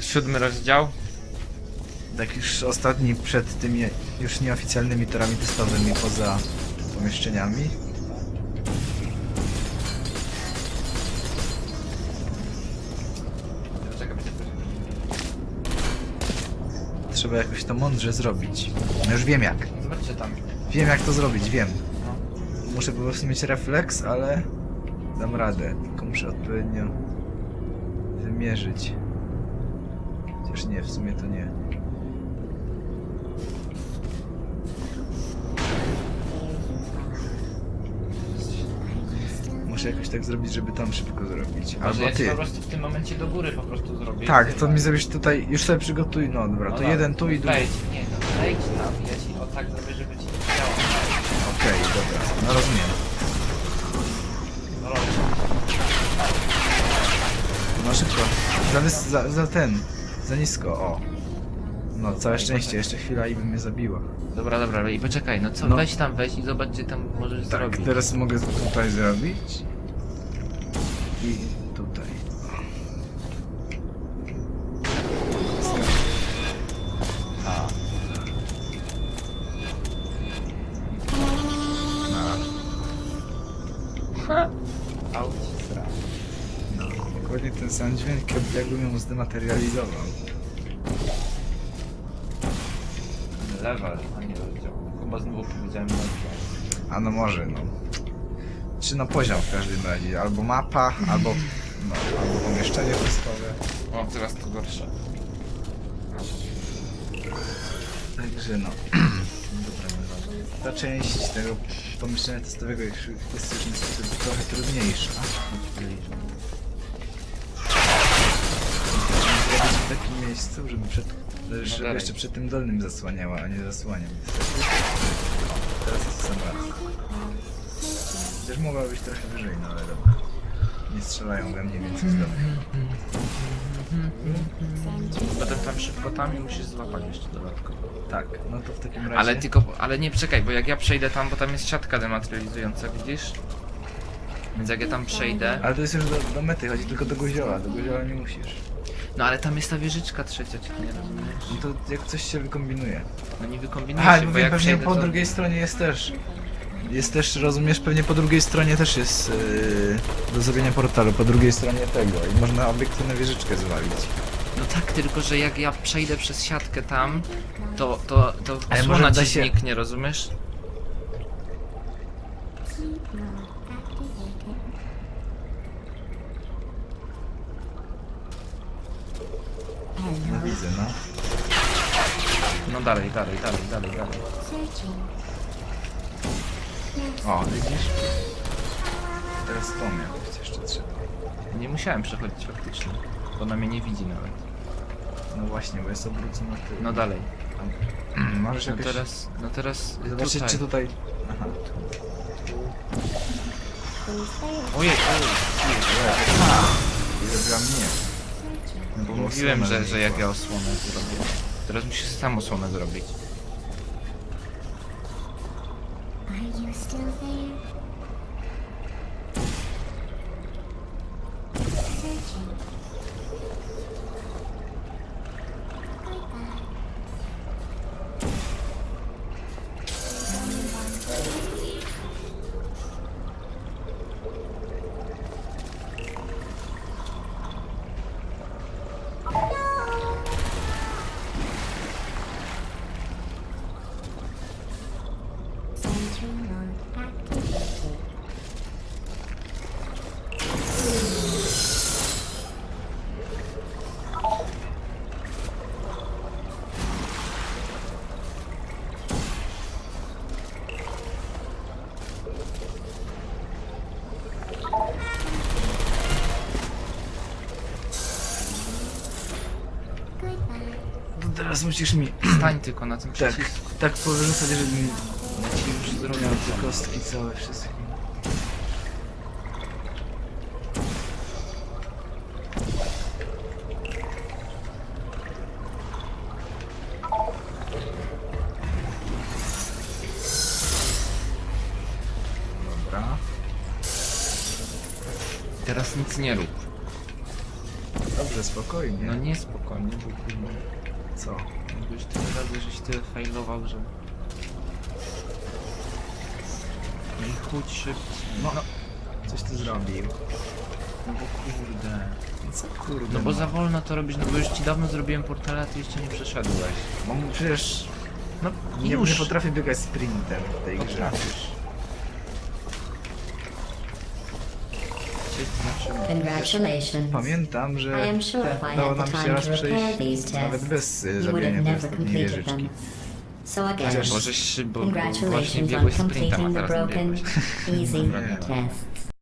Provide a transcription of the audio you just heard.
Siódmy rozdział. Tak już ostatni przed tymi już nieoficjalnymi torami testowymi poza pomieszczeniami. Trzeba jakoś to mądrze zrobić. No już wiem jak. Zobaczcie tam. Wiem jak to zrobić, wiem. Muszę po prostu mieć refleks, ale dam radę. Tylko muszę odpowiednio wymierzyć. Chociaż nie, w sumie to nie. Muszę jakoś tak zrobić, żeby tam szybko zrobić. Może Albo ja ci ty. po prostu w tym momencie do góry po prostu zrobię. Tak, to mi zrobisz tutaj. Już sobie przygotuj. No dobra, No to dobra, jeden tu i drugi. Wejdź, nie no, wejdź tam, ja ci o tak zrobię, żeby ci nie działo. Okej, dobra. No rozumiem. No. No szybko. Za, wys- za, za ten. Za nisko, o. No, całe szczęście, jeszcze chwila i by mnie zabiła. Dobra, dobra, i poczekaj, no co, No. weź tam, weź i zobacz, gdzie tam możesz Tak, zrobić. teraz mogę tutaj zrobić. I tutaj. A. No, Auć. Dokładnie ten sam dźwięk, jakby- jakbym ją zdematerializował. Level, a nie rozdział. Chyba znowu powiedziałem rozdział. A no może, no. Czy na poziom w każdym razie. Albo mapa, albo, no, albo pomieszczenie testowe. O, teraz to gorsze. Także no. Dobra, no. Ta część tego pomieszczenia testowego jest już niestety trochę trudniejsza. Miejscu, żeby przed, żeby dalej. jeszcze przed tym dolnym zasłaniała, a nie. O, teraz jest sam raz. Chociaż mogła być trochę wyżej, no ale dobra. Nie strzelają we mnie, więc jest dobrze. Potem tam szybko tam i musisz złapać jeszcze dodatkowo. Tak, no to w takim razie... Ale tylko, ale nie czekaj, bo jak ja przejdę tam, bo tam jest siatka dematerializująca, widzisz? Więc jak ja tam przejdę, Ale to jest już do, do mety, chodzi tylko do guzioła, do guzioła nie musisz. no ale tam jest ta wieżyczka trzecia, czy nie rozumiesz? No to jak coś się wykombinuje. No nie wykombinuj Aha, się, bo jak pewnie przejdę po to... drugiej stronie jest też. Jest też, rozumiesz, pewnie po drugiej stronie też jest yy, do zrobienia portalu, po drugiej stronie tego i można obiektywną wieżyczkę zwalić. No tak, tylko że jak ja przejdę przez siatkę tam, to, to, to Ale osłona może da ci się- zniknie, rozumiesz? No widzę, no. No dalej, dalej, dalej, dalej, dalej. O, widzisz? Teraz to miał być jeszcze trzeba. Nie musiałem przechodzić faktycznie, bo ona mnie nie widzi nawet. No właśnie, bo jest obrócona tył. No dalej. Możesz No jakoś... teraz, no teraz Zobaczyć, tutaj. czy tutaj... Aha. Ojej, ojej. Dla mnie. No bo mówiłem, że, że jak ja osłonę zrobię. Teraz musisz sam osłonę zrobić. Are you still there? Searching. Teraz musisz mi... Stań tylko na tym Tak, przycisku. tak powyrzucać, żeby mi ci już miał zrobię te kostki całe wszystkie. Dobra. Teraz nic nie rób. Dobrze, spokojnie. No nie spokojnie, bo. Co? Już tyle razy, żeś tyle failował, że... No i chodź szybko. No, coś tu zrobił. No bo kurde. No co kurde. No bo za wolno to robisz, no bo już ci dawno zrobiłem portale, a ty jeszcze nie przeszedłeś. No przecież... No Nie, już. nie potrafię biegać sprintem w tej grze. Potrafisz. Congratulations. Pamiętam, I że am sure if I udało had nam the się time raz to repair przejść these nawet tests, bez y, you would have zabijania tej never ostatniej completed wieżyczki. them. So again, Chociaż- Możeś, bo, bo właśnie congratulations on biegłeś sprintem, a completing the teraz nie broken, biegłeś. easy Nie. tests.